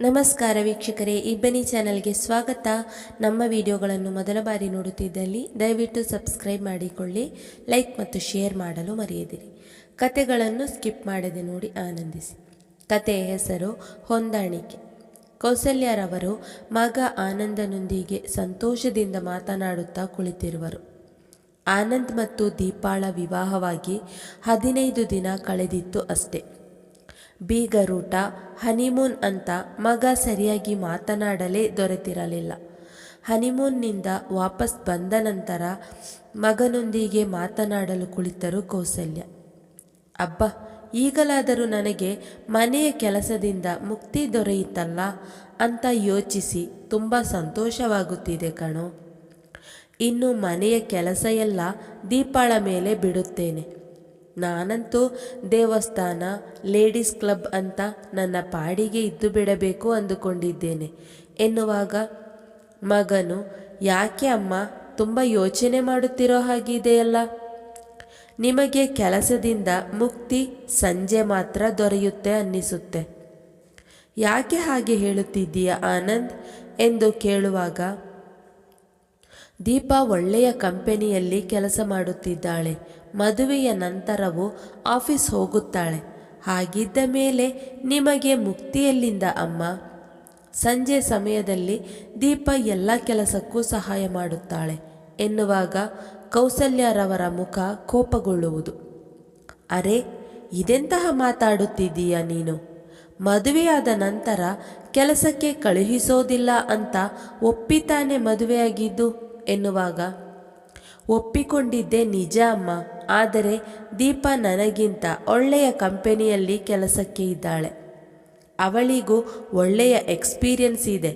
ನಮಸ್ಕಾರ ವೀಕ್ಷಕರೇ ಇಬ್ಬನಿ ಚಾನಲ್ಗೆ ಸ್ವಾಗತ. ನಮ್ಮ ವಿಡಿಯೋಗಳನ್ನು ಮೊದಲ ಬಾರಿ ನೋಡುತ್ತಿದ್ದಲ್ಲಿ ದಯವಿಟ್ಟು ಸಬ್ಸ್ಕ್ರೈಬ್ ಮಾಡಿಕೊಳ್ಳಿ, ಲೈಕ್ ಮತ್ತು ಶೇರ್ ಮಾಡಲು ಮರೆಯದಿರಿ. ಕತೆಗಳನ್ನು ಸ್ಕಿಪ್ ಮಾಡದೆ ನೋಡಿ ಆನಂದಿಸಿ. ಕತೆಯ ಹೆಸರು ಹೊಂದಾಣಿಕೆ. ಕೌಸಲ್ಯರವರು ಮಗ ಆನಂದನೊಂದಿಗೆ ಸಂತೋಷದಿಂದ ಮಾತನಾಡುತ್ತಾ ಕುಳಿತಿರುವರು. ಆನಂದ್ ಮತ್ತು ದೀಪಾಳ ವಿವಾಹವಾಗಿ ಹದಿನೈದು ದಿನ ಕಳೆದಿತ್ತು ಅಷ್ಟೆ. ಬೀಗರೂಟ, ಹನಿಮೂನ್ ಅಂತ ಮಗ ಸರಿಯಾಗಿ ಮಾತನಾಡಲೇ ದೊರೆತಿರಲಿಲ್ಲ. ಹನಿಮೂನ್ನಿಂದ ವಾಪಸ್ ಬಂದ ನಂತರ ಮಗನೊಂದಿಗೆ ಮಾತನಾಡಲು ಕುಳಿತರು ಕೌಸಲ್ಯ. ಅಬ್ಬ, ಈಗಲಾದರೂ ನನಗೆ ಮನೆಯ ಕೆಲಸದಿಂದ ಮುಕ್ತಿ ದೊರೆಯಿತಲ್ಲ ಅಂತ ಯೋಚಿಸಿ ತುಂಬ ಸಂತೋಷವಾಗುತ್ತಿದೆ ಕಣೋ. ಇನ್ನು ಮನೆಯ ಕೆಲಸ ಎಲ್ಲ ದೀಪಾಳ ಮೇಲೆ ಬಿಡುತ್ತೇನೆ. ನಾನಂತೂ ದೇವಸ್ಥಾನ, ಲೇಡೀಸ್ ಕ್ಲಬ್ ಅಂತ ನನ್ನ ಪಾಡಿಗೆ ಇದ್ದು ಬಿಡಬೇಕು ಅಂದುಕೊಂಡಿದ್ದೇನೆ. ಎನ್ನುವಾಗ ಮಗನು, ಯಾಕೆ ಅಮ್ಮ, ತುಂಬ ಯೋಚನೆ ಮಾಡುತ್ತಿರೋ ಹಾಗಿದೆಯಲ್ಲ? ನಿಮಗೆ ಕೆಲಸದಿಂದ ಮುಕ್ತಿ ಸಂಜೆ ಮಾತ್ರ ದೊರೆಯುತ್ತೆ ಅನ್ನಿಸುತ್ತೆ. ಯಾಕೆ ಹಾಗೆ ಹೇಳುತ್ತಿದ್ದೀಯ ಆನಂದ್? ಎಂದು ಕೇಳುವಾಗ, ದೀಪಾ ಒಳ್ಳೆಯ ಕಂಪನಿಯಲ್ಲಿ ಕೆಲಸ ಮಾಡುತ್ತಿದ್ದಾಳೆ. ಮದುವೆಯ ನಂತರವೂ ಆಫೀಸ್ ಹೋಗುತ್ತಾಳೆ. ಹಾಗಿದ್ದ ಮೇಲೆ ನಿಮಗೆ ಮುಕ್ತಿಯಲ್ಲಿಂದ ಅಮ್ಮ? ಸಂಜೆ ಸಮಯದಲ್ಲಿ ದೀಪ ಎಲ್ಲ ಕೆಲಸಕ್ಕೂ ಸಹಾಯ ಮಾಡುತ್ತಾಳೆ ಎನ್ನುವಾಗ ಕೌಸಲ್ಯರವರ ಮುಖ ಕೋಪಗೊಳ್ಳುವುದು. ಅರೆ, ಇದೆಂತಹ ಮಾತಾಡುತ್ತಿದ್ದೀಯ ನೀನು? ಮದುವೆಯಾದ ನಂತರ ಕೆಲಸಕ್ಕೆ ಕಳುಹಿಸೋದಿಲ್ಲ ಅಂತ ಒಪ್ಪಿತಾನೆ ಮದುವೆಯಾಗಿದ್ದು ಎನ್ನುವಾಗ ಒಪ್ಪಿಕೊಂಡಿದ್ದೆ ನಿಜ ಅಮ್ಮ. ಆದರೆ ದೀಪ ನನಗಿಂತ ಒಳ್ಳೆಯ ಕಂಪನಿಯಲ್ಲಿ ಕೆಲಸಕ್ಕೆ ಇದ್ದಾಳೆ. ಅವಳಿಗೂ ಒಳ್ಳೆಯ ಎಕ್ಸ್ಪೀರಿಯನ್ಸ್ ಇದೆ.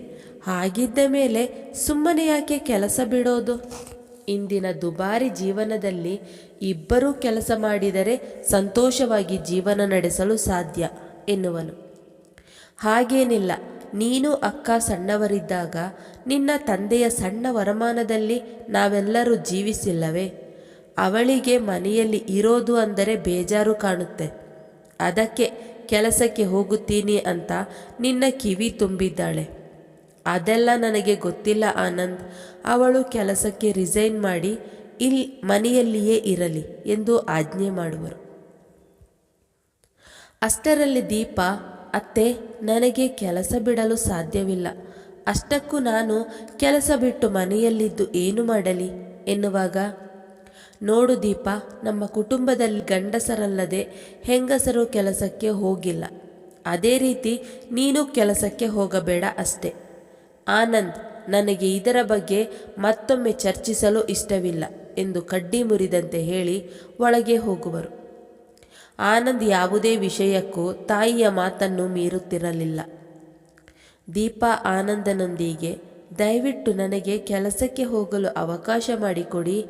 ಹಾಗಿದ್ದ ಮೇಲೆ ಸುಮ್ಮನೆ ಯಾಕೆ ಕೆಲಸ ಬಿಡೋದು? ಇಂದಿನ ದುಬಾರಿ ಜೀವನದಲ್ಲಿ ಇಬ್ಬರೂ ಕೆಲಸ ಮಾಡಿದರೆ ಸಂತೋಷವಾಗಿ ಜೀವನ ನಡೆಸಲು ಸಾಧ್ಯ ಎನ್ನುವನು. ಹಾಗೇನಿಲ್ಲ. ನೀನು ಅಕ್ಕ ಸಣ್ಣವರಿದ್ದಾಗ ನಿನ್ನ ತಂದೆಯ ಸಣ್ಣ ವರಮಾನದಲ್ಲಿ ನಾವೆಲ್ಲರೂ ಜೀವಿಸಿಲ್ಲವೇ? ಅವಳಿಗೆ ಮನೆಯಲ್ಲಿ ಇರೋದು ಅಂದರೆ ಬೇಜಾರು ಕಾಣುತ್ತೆ. ಅದಕ್ಕೆ ಕೆಲಸಕ್ಕೆ ಹೋಗುತ್ತೀನಿ ಅಂತ ನಿನ್ನ ಕಿವಿ ತುಂಬಿದ್ದಾಳೆ. ಅದೆಲ್ಲ ನನಗೆ ಗೊತ್ತಿಲ್ಲ ಆನಂದ್. ಅವಳು ಕೆಲಸಕ್ಕೆ ರಿಸೈನ್ ಮಾಡಿ ಇಲ್ಲಿ ಮನೆಯಲ್ಲಿಯೇ ಇರಲಿ ಎಂದು ಆಜ್ಞೆ ಮಾಡುವರು. ಅಷ್ಟರಲ್ಲಿ ದೀಪ ಅತ್ತೆ, ನನಗೆ ಕೆಲಸ ಬಿಡಲು ಸಾಧ್ಯವಿಲ್ಲ. ಅಷ್ಟಕ್ಕೂ ನಾನು ಕೆಲಸ ಬಿಟ್ಟು ಮನೆಯಲ್ಲಿದ್ದು ಏನು ಮಾಡಲಿ? ಎನ್ನುವಾಗ, ನೋಡು ದೀಪ, ನಮ್ಮ ಕುಟುಂಬದಲ್ಲಿ ಗಂಡಸರಲ್ಲದೆ ಹೆಂಗಸರು ಕೆಲಸಕ್ಕೆ ಹೋಗಿಲ್ಲ. ಅದೇ ರೀತಿ ನೀನು ಕೆಲಸಕ್ಕೆ ಹೋಗಬೇಡ ಅಷ್ಟೆ. ಆನಂದ್, ನನಗೆ ಇದರ ಬಗ್ಗೆ ಮತ್ತೊಮ್ಮೆ ಚರ್ಚಿಸಲು ಇಷ್ಟವಿಲ್ಲ ಎಂದು ಕಡ್ಡಿ ಮುರಿದಂತೆ ಹೇಳಿ ಒಳಗೆ ಹೋಗುವರು. ಆನಂದ್ ಯಾವುದೇ ವಿಷಯಕ್ಕೂ ತಾಯಿಯ ಮಾತನ್ನು ಮೀರುತ್ತಿರಲಿಲ್ಲ. ದೀಪಾ ಆನಂದನೊಂದಿಗೆ, ದಯವಿಟ್ಟು ನನಗೆ ಕೆಲಸಕ್ಕೆ ಹೋಗಲು ಅವಕಾಶ ಮಾಡಿಕೊಡಿ.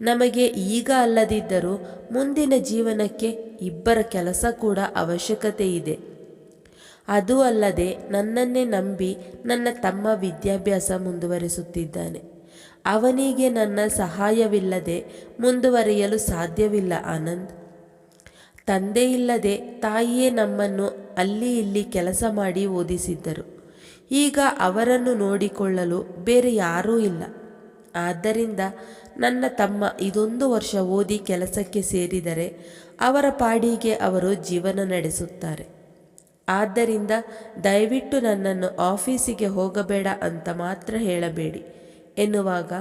ನಮಗೆ ಈಗ ಅಲ್ಲದಿದ್ದರೂ ಮುಂದಿನ ಜೀವನಕ್ಕೆ ಇಬ್ಬರ ಕೆಲಸ ಕೂಡ ಅವಶ್ಯಕತೆ ಇದೆ. ಅದು ಅಲ್ಲದೆ ನನ್ನನ್ನೇ ನಂಬಿ ನನ್ನ ತಮ್ಮ ವಿದ್ಯಾಭ್ಯಾಸ ಮುಂದುವರಿಸುತ್ತಿದ್ದಾನೆ. ಅವನಿಗೆ ನನ್ನ ಸಹಾಯವಿಲ್ಲದೆ ಮುಂದುವರಿಯಲು ಸಾಧ್ಯವಿಲ್ಲ ಆನಂದ್. ತಂದೆ ಇಲ್ಲದೆ ತಾಯಿಯೇ ನಮ್ಮನ್ನು ಅಲ್ಲಿ ಇಲ್ಲಿ ಕೆಲಸ ಮಾಡಿ ಓದಿಸಿದ್ದರು. ಈಗ ಅವರನ್ನು ನೋಡಿಕೊಳ್ಳಲು ಬೇರೆ ಯಾರೂ ಇಲ್ಲ. ಆದ್ದರಿಂದ ನನ್ನ ತಮ್ಮ ಇದೊಂದು ವರ್ಷ ಓದಿ ಕೆಲಸಕ್ಕೆ ಸೇರಿದರೆ ಅವರ ಪಾಡಿಗೆ ಅವರು ಜೀವನ ನಡೆಸುತ್ತಾರೆ. ಆದ್ದರಿಂದ ದಯವಿಟ್ಟು ನನ್ನನ್ನು ಆಫೀಸಿಗೆ ಹೋಗಬೇಡ ಅಂತ ಮಾತ್ರ ಹೇಳಬೇಡಿ ಎನ್ನುವಾಗ,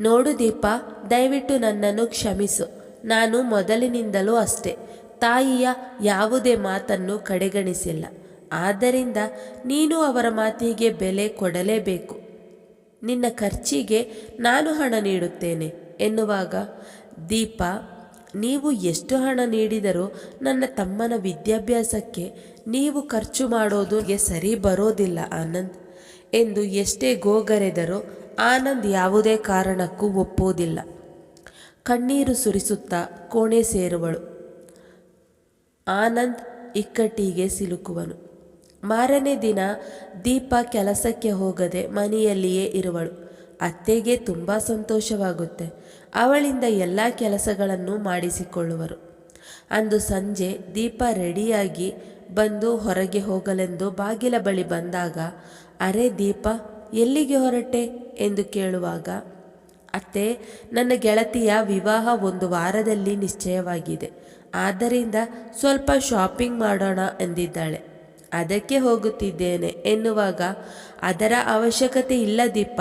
ನೋಡು ದೀಪ, ದಯವಿಟ್ಟು ನನ್ನನ್ನು ಕ್ಷಮಿಸು. ನಾನು ಮೊದಲಿನಿಂದಲೂ ಅಷ್ಟೆ. ತಾಯಿಯ ಯಾವುದೇ ಮಾತನ್ನು ಕಡೆಗಣಿಸಿಲ್ಲ. ಆದ್ದರಿಂದ ನೀನು ಅವರ ಮಾತಿಗೆ ಬೆಲೆ ಕೊಡಲೇಬೇಕು. ನಿನ್ನ ಖರ್ಚಿಗೆ ನಾನು ಹಣ ನೀಡುತ್ತೇನೆ ಎನ್ನುವಾಗ, ದೀಪ, ನೀವು ಎಷ್ಟು ಹಣ ನೀಡಿದರೂ ನನ್ನ ತಮ್ಮನ ವಿದ್ಯಾಭ್ಯಾಸಕ್ಕೆ ನೀವು ಖರ್ಚು ಮಾಡೋದುಗೆ ಸರಿ ಬರೋದಿಲ್ಲ ಆನಂದ್ ಎಂದು ಎಷ್ಟೇ ಗೋಗರೆದರೂ ಆನಂದ್ ಯಾವುದೇ ಕಾರಣಕ್ಕೂ ಒಪ್ಪುವುದಿಲ್ಲ. ಕಣ್ಣೀರು ಸುರಿಸುತ್ತಾ ಕೋಣೆ ಸೇರುವಳು. ಆನಂದ್ ಇಕ್ಕಟ್ಟಿಗೆ ಸಿಲುಕುವನು. ಮಾರನೇ ದಿನ ದೀಪ ಕೆಲಸಕ್ಕೆ ಹೋಗದೆ ಮನೆಯಲ್ಲಿಯೇ ಇರುವಳು. ಅತ್ತೆಗೆ ತುಂಬ ಸಂತೋಷವಾಗುತ್ತೆ. ಅವಳಿಂದ ಎಲ್ಲ ಕೆಲಸಗಳನ್ನು ಮಾಡಿಸಿಕೊಳ್ಳುವರು. ಅಂದು ಸಂಜೆ ದೀಪ ರೆಡಿಯಾಗಿ ಬಂದು ಹೊರಗೆ ಹೋಗಲೆಂದು ಬಾಗಿಲ ಬಳಿ ಬಂದಾಗ, ಅರೆ ದೀಪ, ಎಲ್ಲಿಗೆ ಹೊರಟೆ? ಎಂದು ಕೇಳುವಾಗ ಅತ್ತೆ, ನನ್ನ ಗೆಳತಿಯ ವಿವಾಹ ಒಂದು ವಾರದಲ್ಲಿ ನಿಶ್ಚಯವಾಗಿದೆ. ಆದ್ದರಿಂದ ಸ್ವಲ್ಪ ಶಾಪಿಂಗ್ ಮಾಡೋಣ ಎಂದಿದ್ದಾಳೆ. ಅದಕ್ಕೆ ಹೋಗುತ್ತಿದ್ದೇನೆ ಎನ್ನುವಾಗ, ಅದರ ಅವಶ್ಯಕತೆ ಇಲ್ಲ ದೀಪ.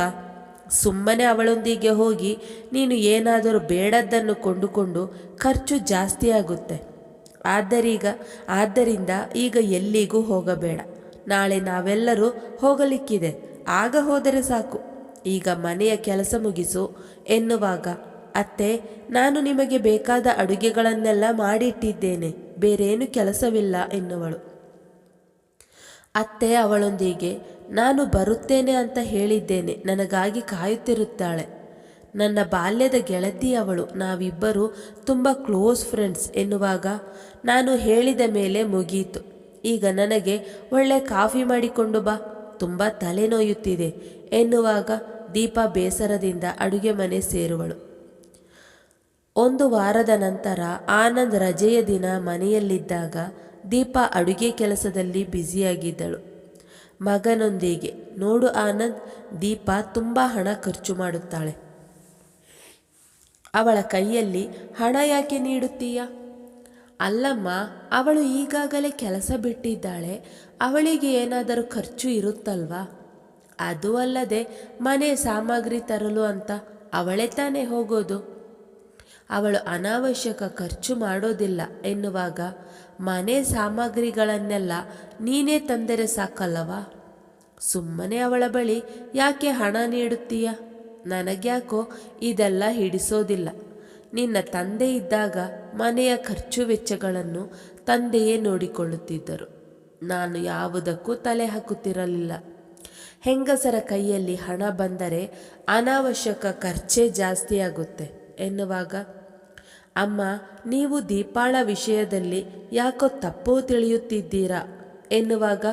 ಸುಮ್ಮನೆ ಅವಳೊಂದಿಗೆ ಹೋಗಿ ನೀನು ಏನಾದರೂ ಬೇಡದ್ದನ್ನು ಕೊಂಡುಕೊಂಡು ಖರ್ಚು ಜಾಸ್ತಿ ಆಗುತ್ತೆ. ಆದ್ದರೀಗ ಆದ್ದರಿಂದ ಈಗ ಎಲ್ಲಿಗೂ ಹೋಗಬೇಡ. ನಾಳೆ ನಾವೆಲ್ಲರೂ ಹೋಗಲಿಕ್ಕಿದೆ. ಆಗ ಹೋದರೆ ಸಾಕು. ಈಗ ಮನೆಯ ಕೆಲಸ ಮುಗಿಸು ಎನ್ನುವಾಗ, ಅತ್ತೆ, ನಾನು ನಿಮಗೆ ಬೇಕಾದ ಅಡುಗೆಗಳನ್ನೆಲ್ಲ ಮಾಡಿಟ್ಟಿದ್ದೇನೆ, ಬೇರೇನು ಕೆಲಸವಿಲ್ಲ, ಎನ್ನುವಳು. ಅತ್ತೆ ಅವಳೊಂದಿಗೆ, ನಾನು ಬರುತ್ತೇನೆ ಅಂತ ಹೇಳಿದ್ದೇನೆ, ನನಗಾಗಿ ಕಾಯುತ್ತಿರುತ್ತಾಳೆ. ನನ್ನ ಬಾಲ್ಯದ ಗೆಳತಿ ಅವಳು, ನಾವಿಬ್ಬರು ತುಂಬ ಕ್ಲೋಸ್ ಫ್ರೆಂಡ್ಸ್, ಎನ್ನುವಾಗ, ನಾನು ಹೇಳಿದ ಮೇಲೆ ಮುಗಿಯಿತು ಈಗ ನನಗೆ ಒಳ್ಳೆ ಕಾಫಿ ಮಾಡಿಕೊಂಡು ಬಾ, ತುಂಬ ತಲೆನೋಯುತ್ತಿದೆ ಎನ್ನುವಾಗ ದೀಪ ಬೇಸರದಿಂದ ಅಡುಗೆ ಮನೆ ಸೇರುವಳು. ಒಂದು ವಾರದ ನಂತರ ಆನಂದ್ ರಜೆಯ ದಿನ ಮನೆಯಲ್ಲಿದ್ದಾಗ ದೀಪ ಅಡುಗೆ ಕೆಲಸದಲ್ಲಿ ಬ್ಯುಸಿಯಾಗಿದ್ದಳು. ಮಗನೊಂದಿಗೆ ನೋಡು ಆನಂದ್, ದೀಪ ತುಂಬ ಹಣ ಖರ್ಚು ಮಾಡುತ್ತಾಳೆ. ಅವಳ ಕೈಯಲ್ಲಿ ಹಣ ಯಾಕೆ ನೀಡುತ್ತೀಯ? ಅಲ್ಲಮ್ಮ, ಅವಳು ಈಗಾಗಲೇ ಕೆಲಸ ಬಿಟ್ಟಿದ್ದಾಳೆ, ಅವಳಿಗೆ ಏನಾದರೂ ಖರ್ಚು ಇರುತ್ತಲ್ವಾ? ಅದು ಅಲ್ಲದೆ ಮನೆ ಸಾಮಗ್ರಿ ತರಲು ಅಂತ ಅವಳೇ ತಾನೇ ಹೋಗೋದು. ಅವಳು ಅನಾವಶ್ಯಕ ಖರ್ಚು ಮಾಡೋದಿಲ್ಲ ಎನ್ನುವಾಗ ಮನೆ ಸಾಮಗ್ರಿಗಳನ್ನೆಲ್ಲ ನೀನೇ ತಂದರೆ ಸಾಕಲ್ಲವಾ? ಸುಮ್ಮನೆ ಅವಳ ಬಳಿ ಯಾಕೆ ಹಣ ನೀಡುತ್ತೀಯ? ನನಗ್ಯಾಕೋ ಇದೆಲ್ಲ ಹಿಡಿಸೋದಿಲ್ಲ. ನಿನ್ನ ತಂದೆ ಇದ್ದಾಗ ಮನೆಯ ಖರ್ಚು ವೆಚ್ಚಗಳನ್ನು ತಂದೆಯೇ ನೋಡಿಕೊಳ್ಳುತ್ತಿದ್ದರು. ನಾನು ಯಾವುದಕ್ಕೂ ತಲೆ ಹಾಕುತ್ತಿರಲಿಲ್ಲ. ಹೆಂಗಸರ ಕೈಯಲ್ಲಿ ಹಣ ಬಂದರೆ ಅನಾವಶ್ಯಕ ಖರ್ಚೇ ಜಾಸ್ತಿಯಾಗುತ್ತೆ ಎನ್ನುವಾಗ, ಅಮ್ಮ, ನೀವು ದೀಪಾಳ ವಿಷಯದಲ್ಲಿ ಯಾಕೋ ತಪ್ಪು ತಿಳಿಯುತ್ತಿದ್ದೀರಾ? ಎನ್ನುವಾಗ,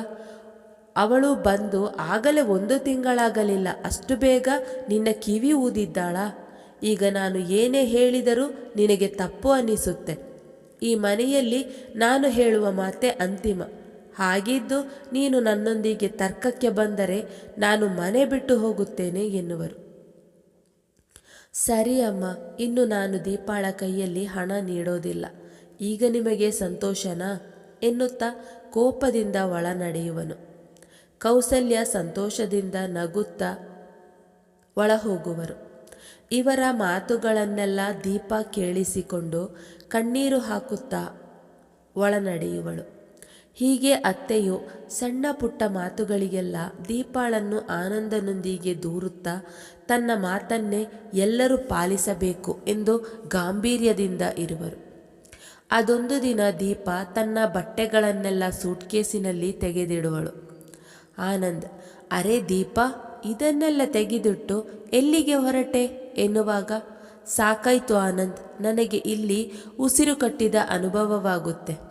ಅವಳು ಬಂದು ಆಗಲೇ ಒಂದು ತಿಂಗಳಾಗಲಿಲ್ಲ, ಅಷ್ಟು ಬೇಗ ನಿನ್ನ ಕಿವಿ ಊದಿದ್ದಾಳ? ಈಗ ನಾನು ಏನೇ ಹೇಳಿದರೂ ನಿನಗೆ ತಪ್ಪು ಅನ್ನಿಸುತ್ತೆ ಈ ಮನೆಯಲ್ಲಿ ನಾನು ಹೇಳುವ ಮಾತೆ ಅಂತಿಮ. ಹಾಗಿದ್ದು ನೀನು ನನ್ನೊಂದಿಗೆ ತರ್ಕಕ್ಕೆ ಬಂದರೆ ನಾನು ಮನೆ ಬಿಟ್ಟು ಹೋಗುತ್ತೇನೆ ಎನ್ನುವರು. ಸರಿ ಅಮ್ಮ, ಇನ್ನು ನಾನು ದೀಪಾಳ ಕೈಯಲ್ಲಿ ಹಣ ನೀಡೋದಿಲ್ಲ. ಈಗ ನಿಮಗೆ ಸಂತೋಷನಾ? ಎನ್ನುತ್ತಾ ಕೋಪದಿಂದ ಒಳ ನಡೆಯುವನು ಕೌಸಲ್ಯ ಸಂತೋಷದಿಂದ ನಗುತ್ತಾ ಒಳ ಹೋಗುವರು ಇವರ ಮಾತುಗಳನ್ನೆಲ್ಲ ದೀಪ ಕೇಳಿಸಿಕೊಂಡು ಕಣ್ಣೀರು ಹಾಕುತ್ತಾ ಒಳ ನಡೆಯುವಳು ಹೀಗೆ ಅತ್ತೆಯು ಸಣ್ಣ ಪುಟ್ಟ ಮಾತುಗಳಿಗೆಲ್ಲ ದೀಪಾಳನ್ನು ಆನಂದನೊಂದಿಗೆ ದೂರುತ್ತಾ ತನ್ನ ಮಾತನ್ನೇ ಎಲ್ಲರೂ ಪಾಲಿಸಬೇಕು ಎಂದು ಗಾಂಭೀರ್ಯದಿಂದ ಇರುವರು. ಅದೊಂದು ದಿನ ದೀಪ ತನ್ನ ಬಟ್ಟೆಗಳನ್ನೆಲ್ಲ ಸೂಟ್ಕೇಸಿನಲ್ಲಿ ತೆಗೆದಿಡುವಳು. ಆನಂದ್, ಅರೆ ದೀಪ, ಇದನ್ನೆಲ್ಲ ತೆಗೆದಿಟ್ಟು ಎಲ್ಲಿಗೆ ಹೊರಟೆ? ಎನ್ನುವಾಗ, ಸಾಕಾಯ್ತು ಆನಂದ್, ನನಗೆ ಇಲ್ಲಿ ಉಸಿರು ಕಟ್ಟಿದ ಅನುಭವವಾಗುತ್ತೆ.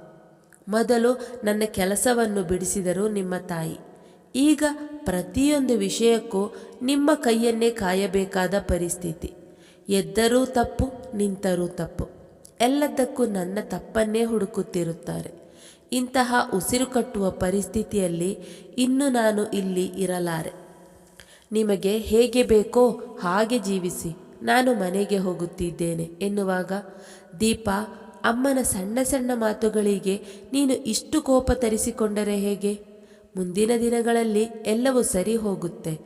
ಮೊದಲು ನನ್ನ ಕೆಲಸವನ್ನು ಬಿಡಿಸಿದರು ನಿಮ್ಮ ತಾಯಿ. ಈಗ ಪ್ರತಿಯೊಂದು ವಿಷಯಕ್ಕೂ ನಿಮ್ಮ ಕೈಯನ್ನೇ ಕಾಯಬೇಕಾದ ಪರಿಸ್ಥಿತಿ. ಎದ್ದರೂ ತಪ್ಪು, ನಿಂತರೂ ತಪ್ಪು. ಎಲ್ಲದಕ್ಕೂ ನನ್ನ ತಪ್ಪನ್ನೇ ಹುಡುಕುತ್ತಿರುತ್ತಾರೆ. ಇಂತಹ ಉಸಿರು ಕಟ್ಟುವ ಪರಿಸ್ಥಿತಿಯಲ್ಲಿ ಇನ್ನು ನಾನು ಇಲ್ಲಿ ಇರಲಾರೆ. ನಿಮಗೆ ಹೇಗೆ ಬೇಕೋ ಹಾಗೆ ಜೀವಿಸಿ. ನಾನು ಮನೆಗೆ ಹೋಗುತ್ತಿದ್ದೇನೆ ಎನ್ನುವಾಗ ದೀಪ ಅಮ್ಮನ ಸಣ್ಣ ಸಣ್ಣ ಮಾತುಗಳಿಗೆ ನೀನು ಇಷ್ಟು ಕೋಪ ತರಿಸಿಕೊಂಡರೆ ಹೇಗೆ? ಮುಂದಿನ ದಿನಗಳಲ್ಲಿ ಎಲ್ಲವೂ ಸರಿ ಹೋಗುತ್ತೆ.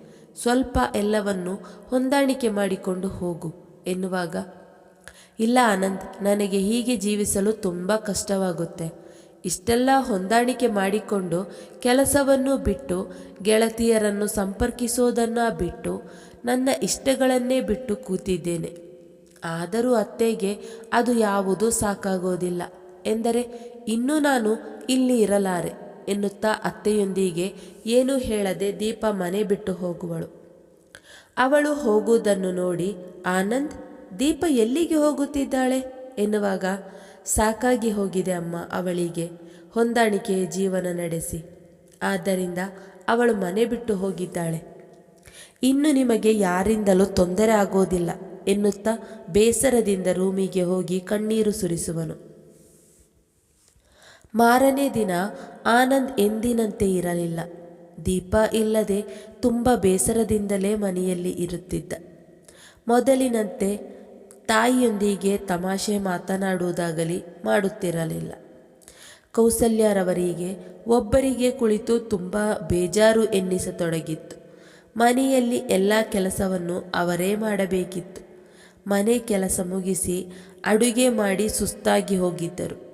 ಸ್ವಲ್ಪ ಎಲ್ಲವನ್ನು ಹೊಂದಾಣಿಕೆ ಮಾಡಿಕೊಂಡು ಹೋಗು, ಎನ್ನುವಾಗ. ಇಲ್ಲ ಆನಂದ್ ನನಗೆ ಹೀಗೆ ಜೀವಿಸಲು ತುಂಬ ಕಷ್ಟವಾಗುತ್ತೆ. ಇಷ್ಟೆಲ್ಲ ಹೊಂದಾಣಿಕೆ ಮಾಡಿಕೊಂಡು ಕೆಲಸವನ್ನು ಬಿಟ್ಟು, ಗೆಳತಿಯರನ್ನು ಸಂಪರ್ಕಿಸೋದನ್ನು ಬಿಟ್ಟು, ನನ್ನ ಇಷ್ಟಗಳನ್ನೇ ಬಿಟ್ಟು ಕೂತಿದ್ದೇನೆ. ಆದರೂ ಅತ್ತೆಗೆ ಅದು ಯಾವುದೂ ಸಾಕಾಗೋದಿಲ್ಲ. ಎಂದರೆ, ಇನ್ನೂ ನಾನು ಇಲ್ಲಿ ಇರಲಾರೆ, ಎನ್ನುತ್ತಾ ಅತ್ತೆಯೊಂದಿಗೆ ಏನೂ ಹೇಳದೆ ದೀಪ ಮನೆ ಬಿಟ್ಟು ಹೋಗುವಳು. ಅವಳು ಹೋಗುವುದನ್ನು ನೋಡಿ, ಆನಂದ್, ದೀಪ ಎಲ್ಲಿಗೆ ಹೋಗುತ್ತಿದ್ದಾಳೆ? ಎನ್ನುವಾಗ, ಸಾಕಾಗಿ ಹೋಗಿದೆ ಅಮ್ಮ ಅವಳಿಗೆ, ಹೊಂದಾಣಿಕೆಯ ಜೀವನ ನಡೆಸಿ. ಆದ್ದರಿಂದ ಅವಳು ಮನೆ ಬಿಟ್ಟು ಹೋಗಿದ್ದಾಳೆ. ಇನ್ನು ನಿಮಗೆ ಯಾರಿಂದಲೂ ತೊಂದರೆ ಆಗೋದಿಲ್ಲ. ಎನ್ನುತ್ತಾ ಬೇಸರದಿಂದ ರೂಮಿಗೆ ಹೋಗಿ ಕಣ್ಣೀರು ಸುರಿಸುವನು. ಮಾರನೇ ದಿನ ಆನಂದ್ ಎಂದಿನಂತೆ ಇರಲಿಲ್ಲ. ದೀಪ ಇಲ್ಲದೆ ತುಂಬ ಬೇಸರದಿಂದಲೇ ಮನೆಯಲ್ಲಿ ಇರುತ್ತಿದ್ದ. ಮೊದಲಿನಂತೆ ತಾಯಿಯೊಂದಿಗೆ ತಮಾಷೆ ಮಾತನಾಡುವುದಾಗಲಿ ಮಾಡುತ್ತಿರಲಿಲ್ಲ. ಕೌಸಲ್ಯರವರಿಗೆ ಒಬ್ಬರಿಗೆ ಕುಳಿತು ತುಂಬ ಬೇಜಾರು ಎನ್ನಿಸತೊಡಗಿತ್ತು. ಮನೆಯಲ್ಲಿ ಎಲ್ಲ ಕೆಲಸವನ್ನು ಅವರೇ ಮಾಡಬೇಕಿತ್ತು. ಮನೆ ಕೆಲಸ ಮುಗಿಸಿ ಅಡುಗೆ ಮಾಡಿ ಸುಸ್ತಾಗಿ ಹೋಗಿದ್ದರು.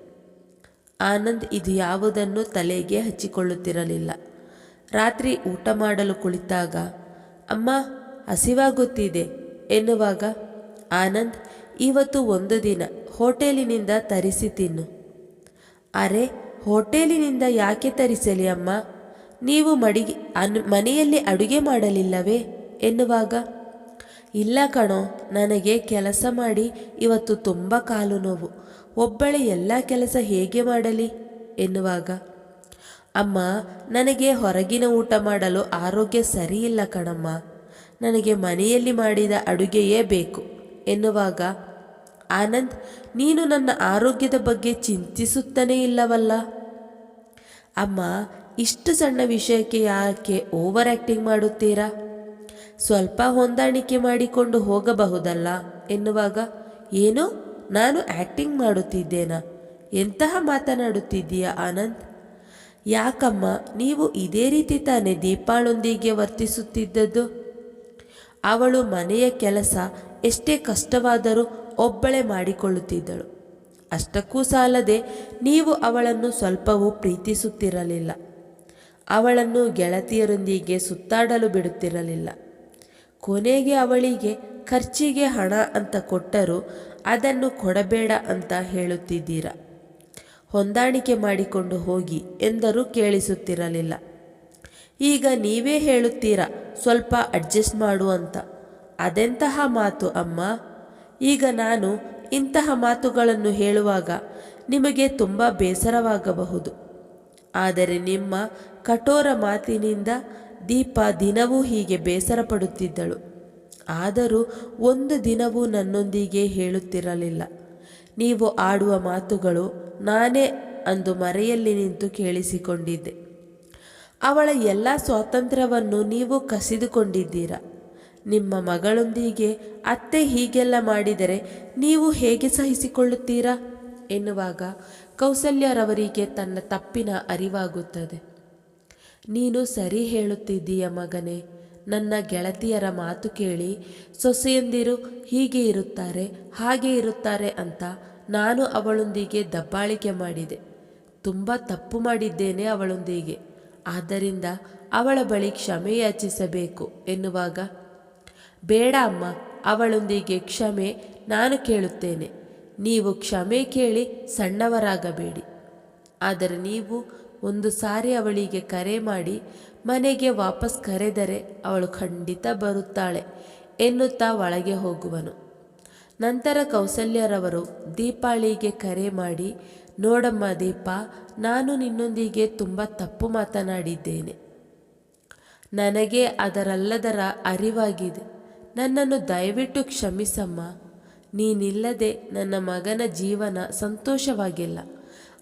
ಆನಂದ್ ಇದು ಯಾವುದನ್ನು ತಲೆಗೆ ಹಚ್ಚಿಕೊಳ್ಳುತ್ತಿರಲಿಲ್ಲ. ರಾತ್ರಿ ಊಟ ಮಾಡಲು ಕುಳಿತಾಗ, ಅಮ್ಮ ಹಸಿವಾಗುತ್ತಿದೆ ಎನ್ನುವಾಗ, ಆನಂದ್, ಇವತ್ತು ಒಂದು ದಿನ, ಹೋಟೆಲಿನಿಂದ ತರಿಸಿ ತಿನ್ನು. ಅರೆ, ಹೋಟೆಲಿನಿಂದ ಯಾಕೆ ತರಿಸಲಿ ಅಮ್ಮ? ನೀವು ಮಡಿಗೆ, ಅನ್, ಮನೆಯಲ್ಲಿ ಅಡುಗೆ ಮಾಡಲಿಲ್ಲವೇ? ಎನ್ನುವಾಗ ಇಲ್ಲ ಕಣೋ, ನನಗೆ ಕೆಲಸ ಮಾಡಿ, ಇವತ್ತು ತುಂಬ ಕಾಲು ನೋವು. ಒಬ್ಬಳೆ ಎಲ್ಲ ಕೆಲಸ ಹೇಗೆ ಮಾಡಲಿ? ಎನ್ನುವಾಗ, ಅಮ್ಮ, ನನಗೆ ಹೊರಗಿನ ಊಟ ಮಾಡಲು ಆರೋಗ್ಯ ಸರಿಯಿಲ್ಲ ಕಣಮ್ಮ. ನನಗೆ ಮನೆಯಲ್ಲಿ ಮಾಡಿದ ಅಡುಗೆಯೇ ಬೇಕು. ಎನ್ನುವಾಗ, ಆನಂದ್, ನೀನು ನನ್ನ ಆರೋಗ್ಯದ ಬಗ್ಗೆ ಚಿಂತಿಸುತ್ತಲೇ ಇಲ್ಲವಲ್ಲ? ಅಮ್ಮ, ಇಷ್ಟು ಸಣ್ಣ ವಿಷಯಕ್ಕೆ ಯಾಕೆ ಓವರ್ ಆ್ಯಕ್ಟಿಂಗ್ ಮಾಡುತ್ತೀರಾ? ಸ್ವಲ್ಪ ಹೊಂದಾಣಿಕೆ ಮಾಡಿಕೊಂಡು ಹೋಗಬಹುದಲ್ಲ ಎನ್ನುವಾಗ, ಏನೋ, ನಾನು ಆ್ಯಕ್ಟಿಂಗ್ ಮಾಡುತ್ತಿದ್ದೇನಾ? ಎಂತಹ ಮಾತನಾಡುತ್ತಿದ್ದೀಯಾ ಆನಂದ್ ಯಾಕಮ್ಮ, ನೀವು ಇದೇ ರೀತಿ ತಾನೇ ದೀಪಾಳೊಂದಿಗೆ ವರ್ತಿಸುತ್ತಿದ್ದದ್ದು? ಅವಳು ಮನೆಯ ಕೆಲಸ ಎಷ್ಟೇ ಕಷ್ಟವಾದರೂ ಒಬ್ಬಳೆ ಮಾಡಿಕೊಳ್ಳುತ್ತಿದ್ದಳು. ಅಷ್ಟಕ್ಕೂ ಸಾಲದೆ ನೀವು ಅವಳನ್ನು ಸ್ವಲ್ಪವೂ ಪ್ರೀತಿಸುತ್ತಿರಲಿಲ್ಲ. ಅವಳನ್ನು ಗೆಳತಿಯರೊಂದಿಗೆ ಸುತ್ತಾಡಲು ಬಿಡುತ್ತಿರಲಿಲ್ಲ. ಕೊನೆಗೆ ಅವಳಿಗೆ ಖರ್ಚಿಗೆ ಹಣ ಅಂತ ಕೊಟ್ಟರೂ ಅದನ್ನು ಕೊಡಬೇಡ ಅಂತ ಹೇಳುತ್ತಿದ್ದೀರಾ. ಹೊಂದಾಣಿಕೆ ಮಾಡಿಕೊಂಡು ಹೋಗಿ ಎಂದರೂ ಕೇಳಿಸುತ್ತಿರಲಿಲ್ಲ. ಈಗ ನೀವೇ ಹೇಳುತ್ತೀರಾ, ಸ್ವಲ್ಪ ಅಡ್ಜಸ್ಟ್ ಮಾಡು ಅಂತ. ಅದೆಂತಹ ಮಾತು ಅಮ್ಮ? ಈಗ ನಾನು ಇಂತಹ ಮಾತುಗಳನ್ನು ಹೇಳುವಾಗ ನಿಮಗೆ ತುಂಬ ಬೇಸರವಾಗಬಹುದು. ಆದರೆ ನಿಮ್ಮ ಕಠೋರ ಮಾತಿನಿಂದ ದೀಪ ದಿನವೂ ಹೀಗೆ ಬೇಸರ ಪಡುತ್ತಿದ್ದಳು ಆದರೂ ಒಂದು ದಿನವೂ ನನ್ನೊಂದಿಗೆ ಹೇಳುತ್ತಿರಲಿಲ್ಲ. ನೀವು ಆಡುವ ಮಾತುಗಳು ನಾನೇ ಅಂದು ಮರೆಯಲ್ಲಿ ನಿಂತು ಕೇಳಿಸಿಕೊಂಡಿದ್ದೆ. ಅವಳ ಎಲ್ಲ ಸ್ವಾತಂತ್ರ್ಯವನ್ನು ನೀವು ಕಸಿದುಕೊಂಡಿದ್ದೀರಾ. ನಿಮ್ಮ ಮಗಳೊಂದಿಗೆ ಅತ್ತೆ ಹೀಗೆಲ್ಲ ಮಾಡಿದರೆ ನೀವು ಹೇಗೆ ಸಹಿಸಿಕೊಳ್ಳುತ್ತೀರಾ? ಎನ್ನುವಾಗ ಕೌಸಲ್ಯರವರಿಗೆ ತನ್ನ ತಪ್ಪಿನ ಅರಿವಾಗುತ್ತದೆ. ನೀನು ಸರಿ ಹೇಳುತ್ತಿದ್ದೀಯ ಮಗನೇ. ನನ್ನ ಗೆಳತಿಯರ ಮಾತು ಕೇಳಿ ಸೊಸೆಯಂದಿರು ಹೀಗೆ ಇರುತ್ತಾರೆ, ಹಾಗೆ ಇರುತ್ತಾರೆ ಅಂತ ನಾನು ಅವಳೊಂದಿಗೆ ದಬ್ಬಾಳಿಕೆ ಮಾಡಿದೆ. ತುಂಬ ತಪ್ಪು ಮಾಡಿದ್ದೇನೆ ಅವಳೊಂದಿಗೆ. ಆದ್ದರಿಂದ ಅವಳ ಬಳಿ ಕ್ಷಮೆ ಯಾಚಿಸಬೇಕು ಎನ್ನುವಾಗ, ಬೇಡ ಅಮ್ಮ, ಅವಳೊಂದಿಗೆ ಕ್ಷಮೆ ನಾನು ಕೇಳುತ್ತೇನೆ. ನೀವು ಕ್ಷಮೆ ಕೇಳಿ ಸಣ್ಣವರಾಗಬೇಡಿ. ಆದರೆ ನೀವು ಒಂದು ಸಾರಿ ಅವಳಿಗೆ ಕರೆ ಮಾಡಿ, ಮನೆಗೆ ವಾಪಸ್ ಕರೆದರೆ ಅವಳು ಖಂಡಿತ ಬರುತ್ತಾಳೆ ಎನ್ನುತ್ತಾ ಒಳಗೆ ಹೋಗುವನು. ನಂತರ ಕೌಸಲ್ಯರವರು ದೀಪಾಳಿಗೆ ಕರೆ ಮಾಡಿ, ನೋಡಮ್ಮ ದೀಪ, ನಾನು ನಿನ್ನೊಂದಿಗೆ ತುಂಬ ತಪ್ಪು ಮಾತನಾಡಿದ್ದೇನೆ. ನನಗೆ ಅದರಲ್ಲದರ ಅರಿವಾಗಿದೆ. ನನ್ನನ್ನು ದಯವಿಟ್ಟು ಕ್ಷಮಿಸಮ್ಮ. ನೀನಿಲ್ಲದೆ ನನ್ನ ಮಗನ ಜೀವನ ಸಂತೋಷವಾಗಿಲ್ಲ.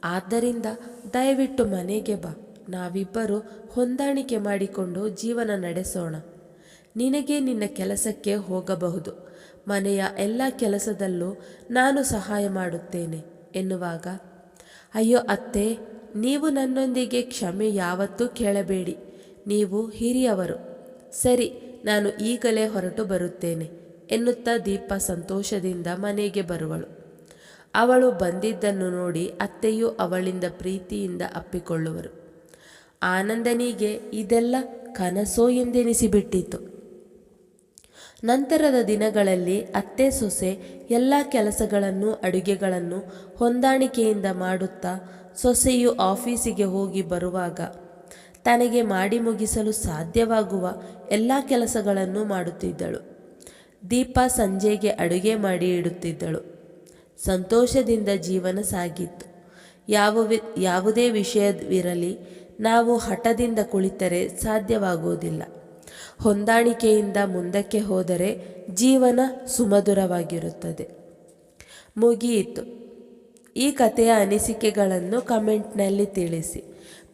ಆದ್ದರಿಂದ ದಯವಿಟ್ಟು ಮನೆಗೆ ಬಾ. ನಾವಿಬ್ಬರು ಹೊಂದಾಣಿಕೆ ಮಾಡಿಕೊಂಡು ಜೀವನ ನಡೆಸೋಣ. ನಿನಗೆ ನಿನ್ನ ಕೆಲಸಕ್ಕೆ ಹೋಗಬಹುದು. ಮನೆಯ ಎಲ್ಲ ಕೆಲಸದಲ್ಲೂ ನಾನು ಸಹಾಯ ಮಾಡುತ್ತೇನೆ, ಎನ್ನುವಾಗ, ಅಯ್ಯೋ ಅತ್ತೆ, ನೀವು ನನ್ನೊಂದಿಗೆ ಕ್ಷಮೆ ಯಾವತ್ತೂ ಕೇಳಬೇಡಿ. ನೀವು ಹಿರಿಯವರು. ಸರಿ, ನಾನು ಈಗಲೇ ಹೊರಟು ಬರುತ್ತೇನೆ, ಎನ್ನುತ್ತಾ ದೀಪ ಸಂತೋಷದಿಂದ ಮನೆಗೆ ಬರುವಳು. ಅವಳು ಬಂದಿದ್ದನ್ನು ನೋಡಿ ಅತ್ತೆಯು ಅವಳಿಂದ ಪ್ರೀತಿಯಿಂದ ಅಪ್ಪಿಕೊಳ್ಳುವರು. ಆನಂದನಿಗೆ ಇದೆಲ್ಲ ಕನಸೋ ಎಂದೆನಿಸಿಬಿಟ್ಟಿತು. ನಂತರದ ದಿನಗಳಲ್ಲಿ ಅತ್ತೆ ಸೊಸೆ ಎಲ್ಲ ಕೆಲಸಗಳನ್ನು ಅಡುಗೆಗಳನ್ನು ಹೊಂದಾಣಿಕೆಯಿಂದ ಮಾಡುತ್ತಾ ಸೊಸೆಯು ಆಫೀಸಿಗೆ ಹೋಗಿ ಬರುವಾಗ ತನಗೆ ಮಾಡಿ ಮುಗಿಸಲು ಸಾಧ್ಯವಾಗುವ ಎಲ್ಲ ಕೆಲಸಗಳನ್ನು ಮಾಡುತ್ತಿದ್ದಳು. ದೀಪ ಸಂಜೆಗೆ ಅಡುಗೆ ಮಾಡಿ ಇಡುತ್ತಿದ್ದಳು. ಸಂತೋಷದಿಂದ ಜೀವನ ಸಾಗಿತ್ತು. ಯಾವ ಯಾವುದೇ ವಿಷಯವಿರಲಿ, ನಾವು ಹಠದಿಂದ ಕುಳಿತರೆ ಸಾಧ್ಯವಾಗುವುದಿಲ್ಲ. ಹೊಂದಾಣಿಕೆಯಿಂದ ಮುಂದಕ್ಕೆ ಹೋದರೆ ಜೀವನ ಸುಮಧುರವಾಗಿರುತ್ತದೆ. ಮುಗಿಯಿತು. ಈ ಕಥೆಯ ಅನಿಸಿಕೆಗಳನ್ನು ಕಮೆಂಟ್ನಲ್ಲಿ ತಿಳಿಸಿ.